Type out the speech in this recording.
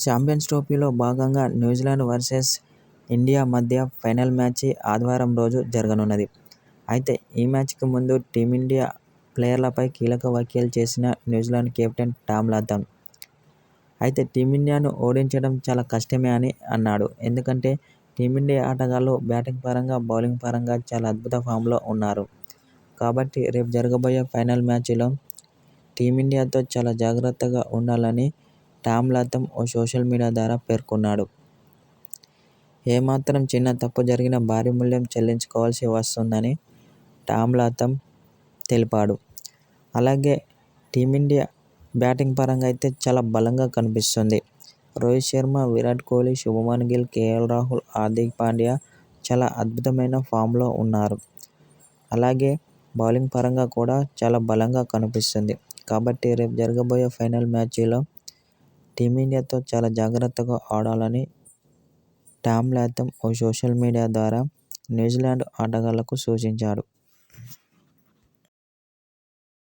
Champions ట్రోఫీలో భాగంగా New Zealand versus India మధ్య ఫైనల్ మ్యాచ్ ఆదివారం రోజు జరగనున్నది. అయితే ఈ మ్యాచ్కు ముందు టీమిండియా ప్లేయర్లపై కీలక వ్యాఖ్యలు చేసిన న్యూజిలాండ్ కెప్టెన్ టామ్ లాథమ్. అయితే టీమిండియాను ఓడించడం చాలా కష్టమే అని అన్నాడు. ఎందుకంటే టీమిండియా ఆటగాళ్ళు బ్యాటింగ్ పరంగా, బౌలింగ్ పరంగా చాలా అద్భుత ఫామ్లో ఉన్నారు. కాబట్టి రేపు జరగబోయే ఫైనల్ మ్యాచ్లో టీమిండియాతో చాలా జాగ్రత్తగా ఉండాలని టామ్ లాథమ్ ఓ సోషల్ మీడియా ద్వారా పేర్కొన్నాడు. ఏ మాత్రం చిన్న తప్పు జరిగినా భారీ మూల్యం చెల్లించుకోవాల్సి వస్తుందని టామ్ లాథమ్ తెలిపాడు. అలాగే టీమిండియా బ్యాటింగ్ పరంగా అయితే చాలా బలంగా కనిపిస్తుంది రోహిత్ శర్మ, విరాట్ కోహ్లీ, శుభమన్ గిల్, కేఎల్ రాహుల్, హార్దిక్ పాండ్యా చాలా అద్భుతమైన ఫామ్లో ఉన్నారు. అలాగే బౌలింగ్ పరంగా కూడా చాలా బలంగా కనిపిస్తుంది కాబట్టి రేపు జరగబోయే ఫైనల్ మ్యాచ్లో టీమిండియాతో చాలా జాగ్రత్తగా ఆడాలని టామ్ లాథమ్ ఓ సోషల్ మీడియా ద్వారా న్యూజిలాండ్ ఆటగాళ్ళకు సూచించాడు.